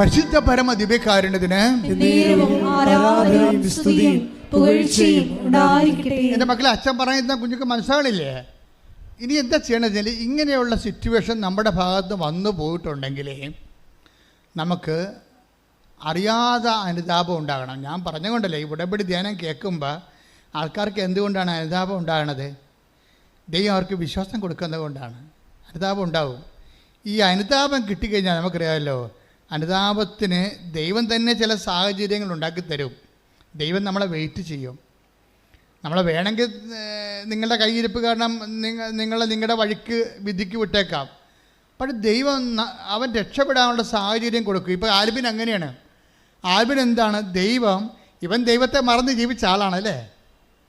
പരിശുദ്ധ പരമ ദിവ്യകാരുണ്യത്തിന് എന്റെ എന്റെ മക്കളെ അച്ഛൻ പറയുന്ന കുഞ്ഞുക്ക് മനസ്സിലാകണില്ലേ ഇനി എന്താ ചെയ്യണമെന്ന് വെച്ചാൽ ഇങ്ങനെയുള്ള സിറ്റുവേഷൻ നമ്മുടെ ഭാഗത്ത് വന്നു പോയിട്ടുണ്ടെങ്കിൽ നമുക്ക് അറിയാതെ അനുതാപം ഉണ്ടാകണം. ഞാൻ പറഞ്ഞുകൊണ്ടല്ലേ ഈ ഉടമ്പടി ധ്യാനം കേൾക്കുമ്പോൾ ആൾക്കാർക്ക് എന്തുകൊണ്ടാണ് അനുതാപം ഉണ്ടാകണത്? ദൈവം അവർക്ക് വിശ്വാസം കൊടുക്കുന്നത് കൊണ്ടാണ്. അനുതാപം ഉണ്ടാവും. ഈ അനുതാപം കിട്ടിക്കഴിഞ്ഞാൽ നമുക്കറിയാമല്ലോ അനുതാപത്തിന് ദൈവം തന്നെ ചില സാഹചര്യങ്ങൾ ഉണ്ടാക്കി തരും. ദൈവം നമ്മളെ വെയിറ്റ് ചെയ്യും. നമ്മളെ വേണമെങ്കിൽ നിങ്ങളുടെ കയ്യിരിപ്പ് കാരണം നിങ്ങൾ നിങ്ങളെ നിങ്ങളുടെ വഴിക്ക് വിധിക്ക് വിട്ടേക്കാം. പക്ഷെ ദൈവം അവൻ രക്ഷപ്പെടാനുള്ള സാഹചര്യം കൊടുക്കും. ഇപ്പോൾ ആൽബിൻ അങ്ങനെയാണ്. ആൽബിൻ എന്താണ്? ദൈവം ഇവൻ ദൈവത്തെ മറന്ന് ജീവിച്ച ആളാണ് അല്ലേ?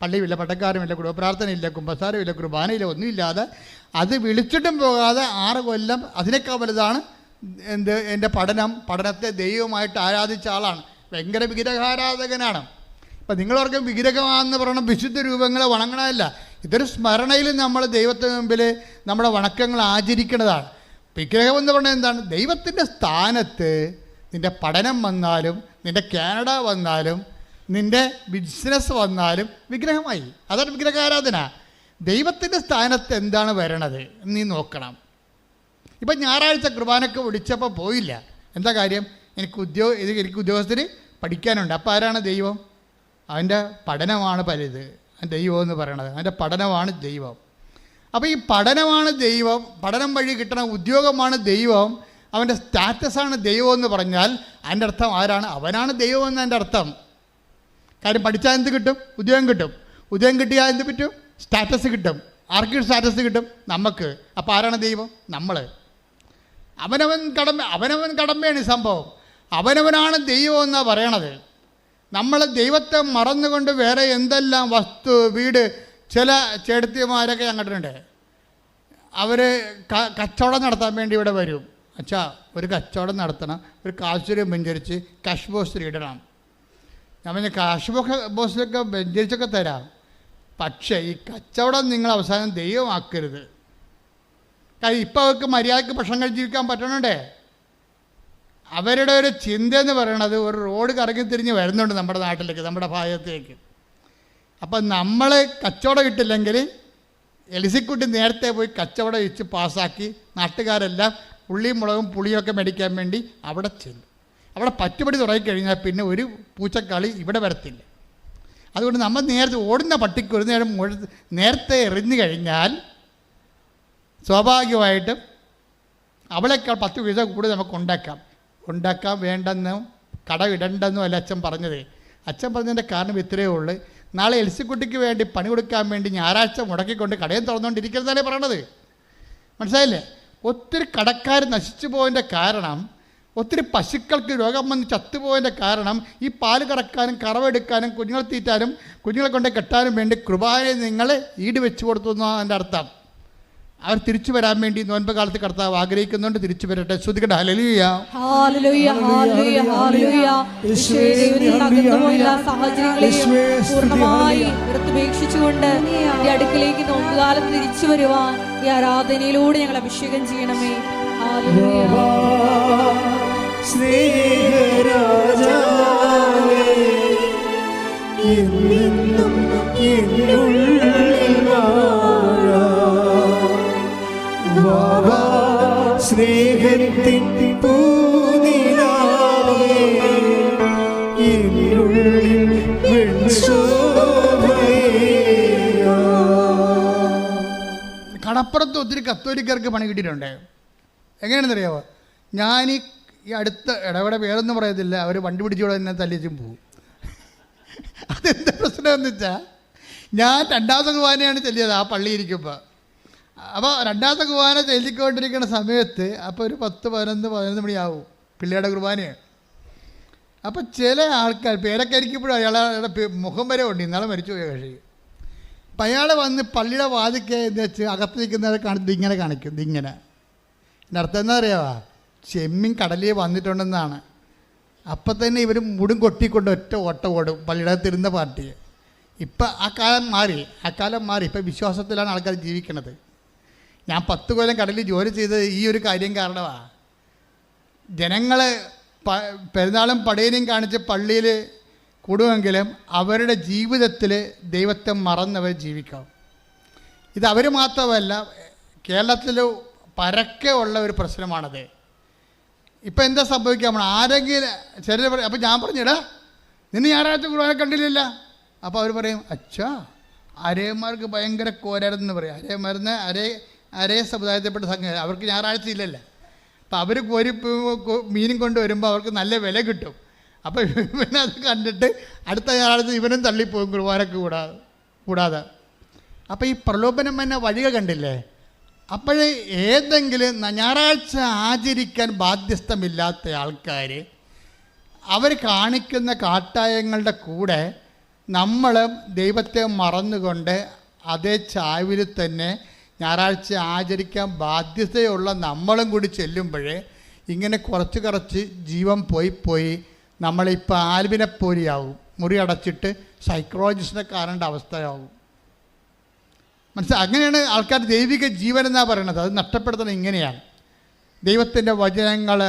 പള്ളിയുമില്ല പട്ടക്കാരുമില്ല കുടുംബപ്രാർത്ഥനയില്ല കുമ്പസാരമില്ല കുർബാനയില്ല ഒന്നുമില്ലാതെ അത് വിളിച്ചിട്ടും പോകാതെ ആറ് കൊല്ലം അതിനേക്കാൾ വലുതാണ് എന്ത് എന്റെ പഠനം പഠനത്തെ ദൈവമായിട്ട് ആരാധിച്ച ആളാണ്. ഭയങ്കര വിഗ്രഹാരാധകനാണ്. അപ്പം നിങ്ങളോർക്കും വിഗ്രഹമാണെന്ന് പറയണം വിശുദ്ധ രൂപങ്ങളെ വണങ്ങണമല്ല ഇതൊരു സ്മരണയിൽ നമ്മൾ ദൈവത്തിന് മുമ്പിൽ നമ്മുടെ വണക്കങ്ങൾ ആചരിക്കുന്നതാണ്. വിഗ്രഹം എന്ന് പറഞ്ഞാൽ എന്താണ്? ദൈവത്തിന്റെ സ്ഥാനത്ത് നിന്റെ പഠനം വന്നാലും നിന്റെ കാനഡ വന്നാലും നിന്റെ ബിസിനസ് വന്നാലും വിഗ്രഹമായി. അതാണ് വിഗ്രഹാരാധന. ദൈവത്തിന്റെ സ്ഥാനത്ത് എന്താണ് വരണത്? നീ നോക്കണം. ഇപ്പം ഞായറാഴ്ച കുർബാനക്ക് വിളിച്ചപ്പോൾ പോയില്ല. എന്താ കാര്യം? എനിക്ക് ഉദ്യോഗ ഇത് എനിക്ക് ഉദ്യോഗസ്ഥന് പഠിക്കാനുണ്ട്. അപ്പോൾ ആരാണ് ദൈവം? അവന്റെ പഠനമാണ് പലത് ദൈവം എന്ന് പറയണത്. അവന്റെ പഠനമാണ് ദൈവം. അപ്പോൾ ഈ പഠനമാണ് ദൈവം പഠനം വഴി കിട്ടണ ഉദ്യോഗമാണ് ദൈവം അവന്റെ സ്റ്റാറ്റസാണ് ദൈവം എന്ന് പറഞ്ഞാൽ അതിന്റെ അർത്ഥം ആരാണ്? അവനാണ് ദൈവം എന്ന് എന്റെ അർത്ഥം. കാര്യം പഠിച്ചാൽ എന്ത് കിട്ടും? ഉദ്യോഗം കിട്ടും. ഉദ്യോഗം കിട്ടിയാൽ എന്ത് പറ്റും? സ്റ്റാറ്റസ് കിട്ടും. ആർക്കും സ്റ്റാറ്റസ് കിട്ടും? നമുക്ക്. അപ്പോൾ ആരാണ് ദൈവം? നമ്മൾ അവനവൻ കടമ അവനവൻ കടമയാണ് സംഭവം. അവനവനാണ് ദൈവം എന്നാണ് പറയണത്. നമ്മൾ ദൈവത്തെ മറന്നുകൊണ്ട് വേറെ എന്തെല്ലാം വസ്തു വീട് ചില ചേട്ടത്തിമാരൊക്കെ കണ്ടിട്ടുണ്ട് അവർ കച്ചവടം നടത്താൻ വേണ്ടി ഇവിടെ വരും. അച്ഛാ ഒരു കച്ചവടം നടത്തണം. ഒരു കാശുരം വെഞ്ചരിച്ച് കാഷ് ബോക്സിൽ ഇടണം. ഞാൻ പറഞ്ഞ കാശ് ബോക്സ് ബോക്സിലൊക്കെ വെഞ്ചരിച്ചൊക്കെ തരാം. പക്ഷേ ഈ കച്ചവടം നിങ്ങൾ അവസാനം ദൈവമാക്കരുത്. കാര്യം ഇപ്പം അവർക്ക് മര്യാദയ്ക്ക് ഭക്ഷണം കഴിച്ച് ജീവിക്കാൻ അവരുടെ ഒരു ചിന്ത എന്ന് പറയണത് ഒരു റോഡ് കറങ്ങി തിരിഞ്ഞ് വരുന്നുണ്ട് നമ്മുടെ നാട്ടിലേക്ക് നമ്മുടെ ഭാഗത്തേക്ക്. അപ്പം നമ്മൾ കച്ചവടം കിട്ടില്ലെങ്കിൽ എലിസിക്കുട്ടി നേരത്തെ പോയി കച്ചവടം വെച്ച് പാസ്സാക്കി നാട്ടുകാരെല്ലാം ഉള്ളിയും മുളകും പുളിയൊക്കെ മേടിക്കാൻ വേണ്ടി അവിടെ ചെല്ലും അവിടെ പറ്റുപടി തുടങ്ങിക്കഴിഞ്ഞാൽ പിന്നെ ഒരു പൂച്ചക്കളി ഇവിടെ വരത്തില്ല. അതുകൊണ്ട് നമ്മൾ നേരത്തെ ഓടുന്ന പട്ടിക്ക് ഒരു നേരം നേരത്തെ എറിഞ്ഞു കഴിഞ്ഞാൽ സ്വാഭാവികമായിട്ടും അവളെക്കാൾ പത്ത് പൈസ കൂടുതൽ നമുക്ക് ഉണ്ടാക്കാം. ഉണ്ടാക്കാൻ വേണ്ടെന്നും കടമിടണ്ടെന്നും അല്ല അച്ഛൻ പറഞ്ഞത്. അച്ഛൻ പറഞ്ഞതിന്റെ കാരണം ഇത്രയേ ഉള്ളൂ. നാളെ എൽസിക്കുട്ടിക്ക് വേണ്ടി പണി കൊടുക്കാൻ വേണ്ടി ഞായറാഴ്ച മുടക്കിക്കൊണ്ട് കടയും തുറന്നുകൊണ്ടിരിക്കുന്നതല്ലേ പറയണത്? മനസ്സിലായില്ലേ? ഒത്തിരി കടക്കാർ നശിച്ചു പോയതിന്റെ കാരണം ഒത്തിരി പശുക്കൾക്ക് രോഗം വന്ന് ചത്തുപോയതിന്റെ കാരണം ഈ പാൽ കറക്കാനും കറവെടുക്കാനും കുഞ്ഞുങ്ങളെ തീറ്റാനും കുഞ്ഞുങ്ങളെ കൊണ്ട് കെട്ടാനും വേണ്ടി കൃപാനെ നിങ്ങൾ ഈട് വെച്ചു കൊടുത്തു എന്നാണ് എന്റെ അർത്ഥം. അവർ തിരിച്ചു വരാൻ വേണ്ടി നോൻപ് കാലത്ത് കർത്താവ് ആഗ്രഹിക്കുന്നുണ്ട്. തിരിച്ചു വരട്ടെ. ശ്രുതികട ഹലലിയ പൂർണമായി അടുക്കിലേക്ക് നോക്കുകാലം തിരിച്ചു വരുവാൻ ഈ ആരാധനയിലൂടെ ഞങ്ങൾ അഭിഷേകം ചെയ്യണമേ. സ്നേഹരാജാവേ എന്നുള്ളിൽ സ്നേഹത്തിൻ. കടപ്പുറത്ത് ഒത്തിരി കത്തോലിക്കർക്ക് പണി കിട്ടിയിട്ടുണ്ട്. എങ്ങനെയാണെന്നറിയാമോ ഞാൻ ഈ അടുത്ത ഇടപെടെ പേരൊന്നും പറയത്തില്ല. അവർ വണ്ടി പിടിച്ചോടെ തന്നെ തല്ലിച്ചും പോകും അതെന്താ പ്രശ്നമെന്ന് വെച്ചാൽ ഞാൻ രണ്ടാമത്തെ കുർബാനയാണ് ചെല്ലിയത് ആ പള്ളി ഇരിക്കുമ്പോൾ അപ്പോൾ രണ്ടാമത്തെ കുർബാന ചെല്ലിക്കൊണ്ടിരിക്കുന്ന സമയത്ത് അപ്പോൾ ഒരു പത്ത് പതിനൊന്ന് പതിനൊന്ന് മണിയാവും പിള്ളേരുടെ കുർബാനയാണ് അപ്പോൾ ചില ആൾക്കാർ പേരൊക്കെ ഇരിക്കുമ്പോഴും അയാളുടെ മുഖം വരെ ഉണ്ട് ഇന്നാളെ മരിച്ചു പോയ കക്ഷി. അപ്പം അയാൾ വന്ന് പള്ളിയുടെ വാതിക്കെ എന്ന് വെച്ച് അകത്ത് നിൽക്കുന്നവരെ കാണിച്ച് ഇങ്ങനെ കാണിക്കും. ഇങ്ങനെ. എന്റെ അർത്ഥം എന്താ അറിയാവാ? ചെമ്മിൻ കടലിൽ വന്നിട്ടുണ്ടെന്നാണ്. അപ്പം തന്നെ ഇവർ മുടും കൊട്ടിക്കൊണ്ട് ഒറ്റ ഓട്ട ഓടും പള്ളിയുടെ അകത്തിരുന്ന പാർട്ടിയെ. ഇപ്പം ആ കാലം മാറി. ആ കാലം മാറി. ഇപ്പം വിശ്വാസത്തിലാണ് ആൾക്കാർ ജീവിക്കണത്. ഞാൻ പത്ത് കൊല്ലം കടലിൽ ജോലി ചെയ്തത് ഈ ഒരു കാര്യം കാരണമാണ് ജനങ്ങൾ പ പെരുന്നാളും പടയനെയും കാണിച്ച് പള്ളിയിൽ കൂടുമെങ്കിലും അവരുടെ ജീവിതത്തിൽ ദൈവത്തെ മറന്നവർ ജീവിക്കാം ഇത് അവർ മാത്രമല്ല കേരളത്തിൽ പരക്കെ ഉള്ള ഒരു പ്രശ്നമാണത്. ഇപ്പം എന്താ സംഭവിക്കുക? നമ്മൾ ആരെങ്കിലും ചിലർ പറയും അപ്പം ഞാൻ പറഞ്ഞിടാ നിന്ന് ഞായറാഴ്ച കുർബാന കണ്ടില്ലല്ല. അപ്പോൾ അവർ പറയും അച്ഛാ അരേമാർക്ക് ഭയങ്കര കോരായിരുന്നു പറയും. അരേമാരുന്ന് അരേ അരേ സമുദായത്തിൽപ്പെട്ട സംഘം അവർക്ക് ഞായറാഴ്ച ഇല്ലല്ല അപ്പം അവർ കോരി മീനും കൊണ്ട് വരുമ്പോൾ അവർക്ക് നല്ല വില കിട്ടും. അപ്പോൾ അത് കണ്ടിട്ട് അടുത്ത ഞായറാഴ്ച ഇവനും തള്ളിപ്പോകും കുർബാനക്ക് കൂടാതെ കൂടാതെ. അപ്പോൾ ഈ പ്രലോഭനം എന്ന വഴികൾ കണ്ടില്ലേ? അപ്പോഴേ ഏതെങ്കിലും ഞായറാഴ്ച ആചരിക്കാൻ ബാധ്യസ്ഥമില്ലാത്ത ആൾക്കാർ അവർ കാണിക്കുന്ന കാട്ടായങ്ങളുടെ കൂടെ നമ്മൾ ദൈവത്തെ മറന്നുകൊണ്ട് അതേ ചാവിൽ തന്നെ ഞായറാഴ്ച ആചരിക്കാൻ ബാധ്യതയുള്ള നമ്മളും കൂടി ചെല്ലുമ്പോഴേ ഇങ്ങനെ കുറച്ച് കുറച്ച് ജീവൻ പോയി പോയി നമ്മളിപ്പോൾ ആൽബിനെ പോലെയാവും. മുറി അടച്ചിട്ട് സൈക്കോളജിസ്റ്റിനെ കാണേണ്ട അവസ്ഥയാവും. മനസ്സിലായി അങ്ങനെയാണ് ആൾക്കാർ ദൈവിക ജീവൻ എന്നാണ് പറയണത്. അത് നഷ്ടപ്പെടുത്തുന്നത് ഇങ്ങനെയാണ്. ദൈവത്തിന്റെ വചനങ്ങൾ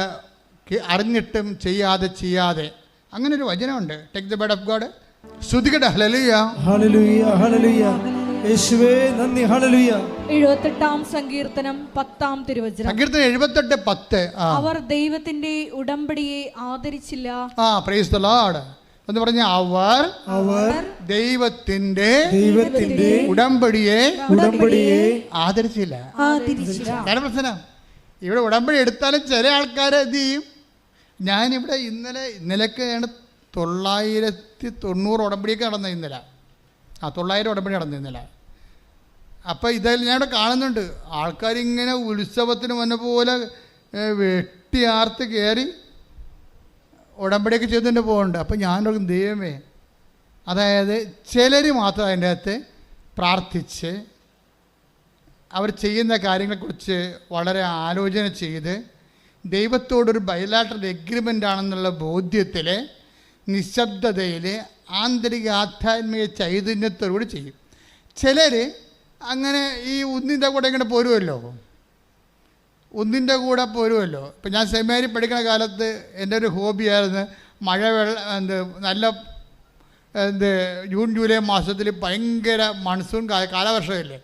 അറിഞ്ഞിട്ടും ചെയ്യാതെ ചെയ്യാതെ. അങ്ങനെ ഒരു വചനമുണ്ട്. Take the word of God ശ്രുതികട. ഹലലുയ ഹലലുയാ ഹല്ലേലൂയ. യേശുവേ നന്ദി. ഹല്ലേലൂയ. എഴുപത്തെട്ടാം സങ്കീർത്തനം പത്താം തിരുവചനം. സങ്കീർത്തനം എഴുപത്തെട്ട് പത്ത്. അവർ ദൈവത്തിന്റെ ഉടമ്പടിയെ ആദരിച്ചില്ല. ആ പ്രൈസ് ദ ലോർഡ് എന്ന് പറഞ്ഞ അവർ അവർ ദൈവത്തിന്റെ ദൈവത്തിന്റെ ഉടമ്പടിയെ ഉടമ്പടിയെ ആദരിച്ചില്ല. ആദരിച്ചില്ല. പ്രശ്നം? ഇവിടെ ഉടമ്പടി എടുത്താലും ചില ആൾക്കാരെ എന്ത് ചെയ്യും? ഞാനിവിടെ ഇന്നലെ ഇന്നലെയൊക്കെയാണ് തൊള്ളായിരത്തി തൊണ്ണൂറ് ഉടമ്പടിയൊക്കെ നടന്നത് ഇന്നലെ. ആ തൊള്ളായിരം ഉടമ്പടി നടന്നു ഇന്നലെ. അപ്പോൾ ഇതായാലും ഞാനിവിടെ കാണുന്നുണ്ട്. ആൾക്കാരിങ്ങനെ ഉത്സവത്തിന് വന്ന പോലെ വെട്ടിയാർത്ത് കയറി ഉടമ്പടിയൊക്കെ ചെയ്തുകൊണ്ട് പോകുന്നുണ്ട് അപ്പോൾ ഞാനോർക്കും ദൈവമേ. അതായത് ചിലർ മാത്രം അതിന്റെ അകത്ത് പ്രാർത്ഥിച്ച് അവർ ചെയ്യുന്ന കാര്യങ്ങളെക്കുറിച്ച് വളരെ ആലോചന ചെയ്ത് ദൈവത്തോടൊരു ബയലാട്ടർ എഗ്രിമെന്റ് ആണെന്നുള്ള ബോധ്യത്തിൽ നിശബ്ദതയിൽ ആന്തരിക ആധ്യാത്മിക ചൈതന്യത്തോടുകൂടി ചെയ്യും. ചിലർ അങ്ങനെ ഈ ഒന്നിന്റെ കൂടെ ഇങ്ങനെ പോരുമല്ലോ ഒന്നിന്റെ കൂടെ പോരുമല്ലോ ഇപ്പം ഞാൻ സെമിനാരി പഠിക്കുന്ന കാലത്ത് എന്റെ ഒരു ഹോബിയായിരുന്നു മഴ വെള്ള എന്ത് നല്ല എന്ത് ജൂൺ ജൂലൈ മാസത്തിൽ ഭയങ്കര മൺസൂൺ കാല കാലവർഷമല്ലേ.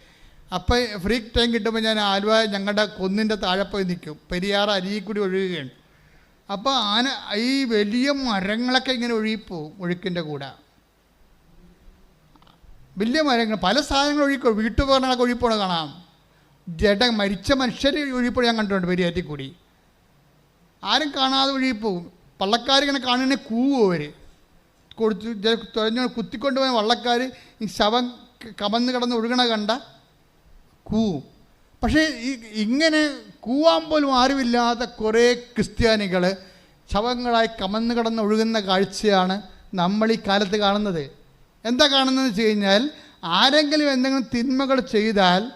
അപ്പോൾ ഫ്രീ ടൈം കിട്ടുമ്പോൾ ഞാൻ ആലുവ ഞങ്ങളുടെ കുന്നിന്റെ താഴെ പോയി നിൽക്കും. പെരിയാർ അരിയിൽ കൂടി ഒഴുകുകയാണ്. അപ്പോൾ ആന ഈ വലിയ മരങ്ങളൊക്കെ ഇങ്ങനെ ഒഴുകിപ്പോവും ഒഴുക്കിന്റെ കൂടെ. വലിയ മരങ്ങൾ പല സാധനങ്ങൾ ഒഴുകി വീട്ടുപകരണങ്ങളൊക്കെ ഒഴുകിപ്പോണ കാണാം. ജഡ മരിച്ച മനുഷ്യർ ഒഴുകിപ്പോൾ ഞാൻ കണ്ടിട്ടുണ്ട് പെരിയാറ്റി കൂടി. ആരും കാണാതെ ഒഴുകിപ്പോവും പള്ളക്കാരിങ്ങനെ കാണുന്നതിനെ കൂവും അവർ കൊടുത്ത് തുഴഞ്ഞു തുഴഞ്ഞ് കുത്തിക്കൊണ്ട് പോയ വള്ളക്കാർ ഈ ശവം കമന്ന് കിടന്ന് ഒഴുകണ കണ്ട കൂവും. പക്ഷേ ഈ ഇങ്ങനെ കൂവാൻ പോലും ആരുമില്ലാത്ത കുറേ ക്രിസ്ത്യാനികൾ ശവങ്ങളായി കമന്ന് കിടന്ന് ഒഴുകുന്ന കാഴ്ചയാണ് നമ്മൾ ഈ കാലത്ത് കാണുന്നത്. എന്താ കാണുന്നതെന്ന് വെച്ച് കഴിഞ്ഞാൽ ആരെങ്കിലും എന്തെങ്കിലും തിന്മകൾ ചെയ്താൽ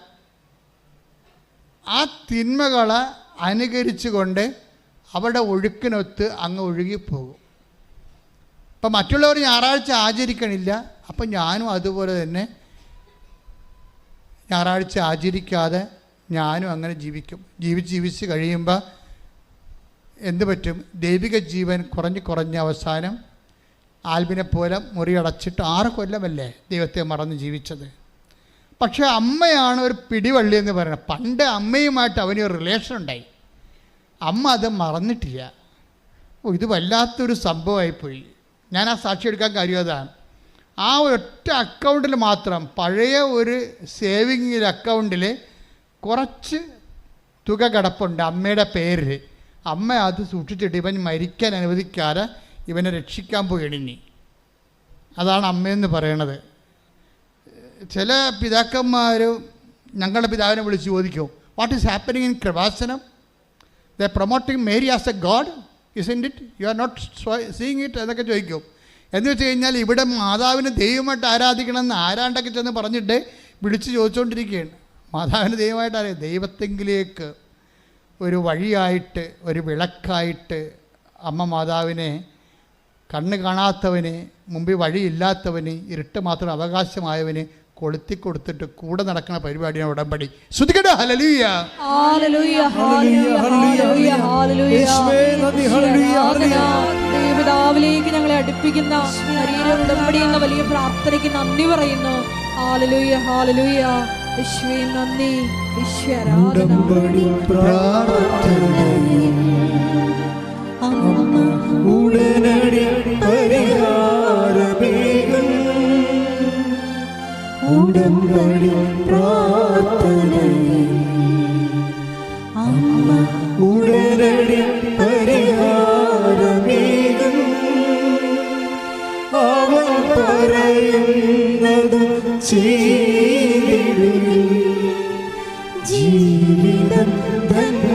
ആ തിന്മകളെ അനുകരിച്ചുകൊണ്ട് അവരുടെ ഒഴുക്കിനൊത്ത് അങ്ങ് ഒഴുകിപ്പോകും. ഇപ്പം മറ്റുള്ളവർ ഞായറാഴ്ച ആചരിക്കണില്ല അപ്പം ഞാനും അതുപോലെ തന്നെ ഞായറാഴ്ച ആചരിക്കാതെ ഞാനും അങ്ങനെ ജീവിക്കും. ജീവിച്ച് ജീവിച്ച് കഴിയുമ്പോൾ എന്ത് പറ്റും? ദൈവിക ജീവൻ കുറഞ്ഞ് കുറഞ്ഞ അവസാനം ആൽബിനെ പോലെ മുറിയടച്ചിട്ട് ആറ് കൊല്ലമല്ലേ ദൈവത്തെ മറന്ന് ജീവിച്ചത്? പക്ഷേ അമ്മയാണ് ഒരു പിടിവള്ളി എന്ന് പറയുന്നത്. പണ്ട് അമ്മയുമായിട്ട് അവന് ഒരു റിലേഷൻ ഉണ്ടായി. അമ്മ അത് മറന്നിട്ടില്ല. ഓ ഇത് വല്ലാത്തൊരു സംഭവമായിപ്പോയി. ഞാൻ ആ സാക്ഷി എടുക്കാൻ അതാണ്. ആ ഒറ്റ അക്കൗണ്ടിൽ മാത്രം പഴയ ഒരു സേവിങ് അക്കൗണ്ടിൽ കുറച്ച് തുക കിടപ്പുണ്ട് അമ്മയുടെ പേരിൽ അമ്മ അത് സൂക്ഷിച്ചിട്ട് ഇവൻ മരിക്കാൻ അനുവദിക്കാതെ ഇവനെ രക്ഷിക്കാൻ പോയി ഇനി. അതാണ് അമ്മയെന്ന് പറയണത്. ചില പിതാക്കന്മാർ ഞങ്ങളുടെ പിതാവിനെ വിളിച്ച് ചോദിക്കും what is happening in Kripasanam the promoting Mary as a god is in it you are not seeing it എന്നൊക്കെ ചോദിക്കും. എന്ന് വെച്ച് കഴിഞ്ഞാൽ ഇവിടെ മാതാവിനെ ദൈവമായിട്ട് ആരാധിക്കണമെന്ന് ആരാണ്ടൊക്കെ ചെന്ന് പറഞ്ഞിട്ട് വിളിച്ച് ചോദിച്ചുകൊണ്ടിരിക്കുകയാണ് മാതാവിനെ ദൈവമായിട്ട് ആരാ ദൈവത്തെങ്കിലേക്ക് ഒരു വഴിയായിട്ട് ഒരു വിളക്കായിട്ട് അമ്മ മാതാവിനെ കണ്ണ് കാണാത്തവന് മുമ്പിൽ വഴിയില്ലാത്തവന് ഇരുട്ട് മാത്രം അവകാശമായവന് കൊളുത്തി കൊടുത്തിട്ട് കൂടെ നടക്കുന്ന പരിപാടിയാണ് ഉടമ്പടി. ഹലലിയ. ദൈവപിതാവിലേക്ക് ഞങ്ങളെ അടുപ്പിക്കുന്ന ശരീര ഉടമ്പടി എന്ന വലിയ പ്രാർത്ഥനയ്ക്ക് നന്ദി പറയുന്നു. ഹാലലൂയ ഹാലലൂയ യേശുവേ നന്ദി. അമ്മ ജീവിതം ധന്യ